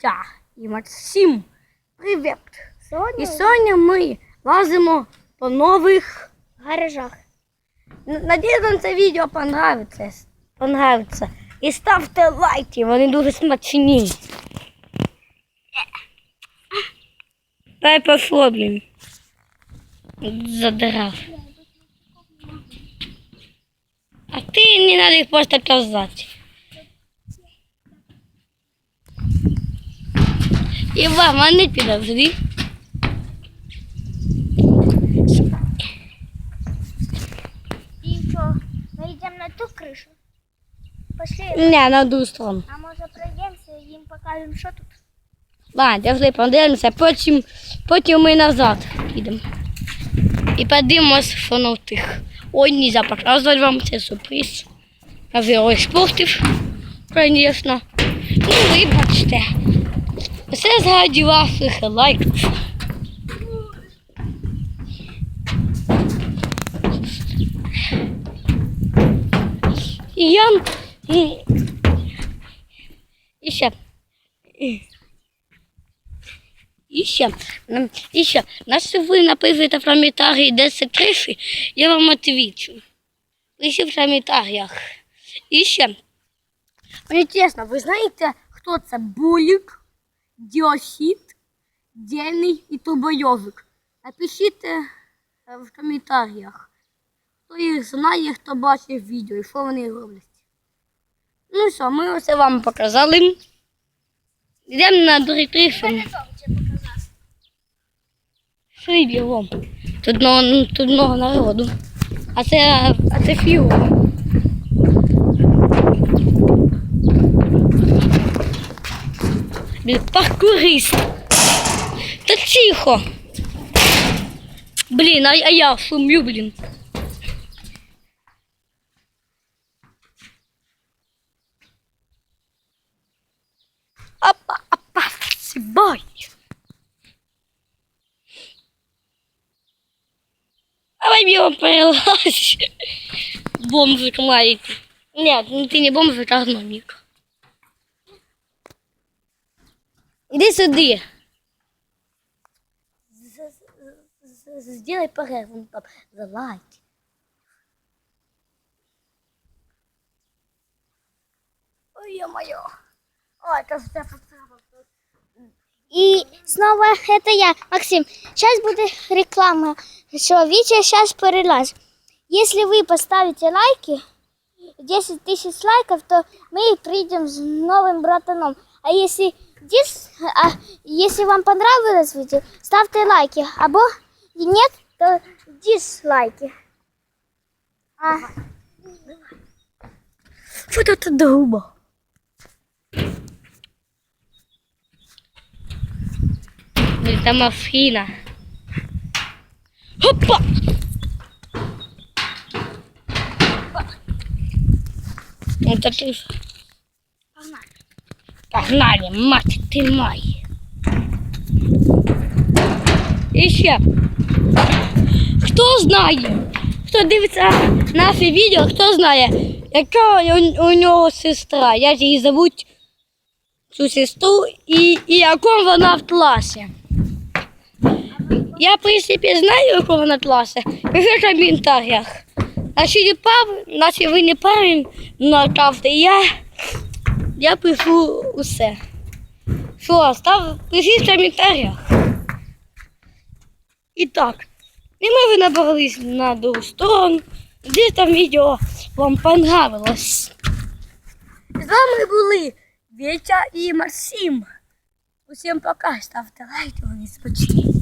Вітя і Максим. Привіт! Сьогодні І сьогодні ми лазимо по нових. гаражах. Надіюсь, вам це відео понравиться. понравиться. І ставте лайки, вони дуже смачні. Дай послаблю. Задирав. А ти не треба їх просто казати. І вам, вони підожди. І що, ми йдемо на ту кришу? Пошли, Не, на другу сторону. а може пройдемося і їм покажемо, що тут. Ладно, пішли подивимося, потім, потім ми назад підемо. І подивимось, що на тих. Ой, нельзя показувати вам, це сюрприз. А ви ой спортив, звісно. Ну, вибачте. Все зраді ваших лайків. І я... І, ще... І ще, і ще, якщо ви напишете в коментарі, де це криші, я вам відвічу. Пишіть в коментарях. І ще, мені чесно, ви знаєте, хто це Булік, Діосід, Дельний і Турбойовик? Напишіть е, в коментарях. Хто їх знає, хто бачив відео і що вони роблять. Ну все, ми все вам показали. Йдемо на криші. тебе бігом. Тут много народу. А це, а це фігура. Блін, паркурист. Та тихо. Блін, а, а я шумлю, блін. Опа, опа, сибай. Давай его перелазь. Бомжик маленький. Нет, ну ты не бомжик, а гномик. Иди сюда. Сделай перерву, ну, пап, за лайк. Ой, ё-моё. Ой, это все поцарапало. І знову це я, Максим. Зараз буде реклама, що Вітя зараз перелазь. Якщо ви поставите лайки, 10 тисяч лайків, то ми прийдемо з новим братаном. А если, дис, а если вам понравилось видео, ставьте лайки, або нет, то дизлайки. А... Вот это дуба. Это мафина. Опа! Вот это Погнали, мать ты мой. І ще. Хто знає? Хто дивиться наше відео, хто знає, яка у, у нього сестра, як її зовуть цю сестру і, і якому вона в класі. Я, в принципі, знаю, яку вона класі. Пиши в коментарях. Якщо не пар, якщо ви не правильно наказуєте, я, я пишу усе. Що, став, пишіть в коментарях. І так, і ми набрались на другу сторону. Де там відео вам понравилось. З вами були Вітя і Максим. Усім пока, ставте лайки, вони смачні.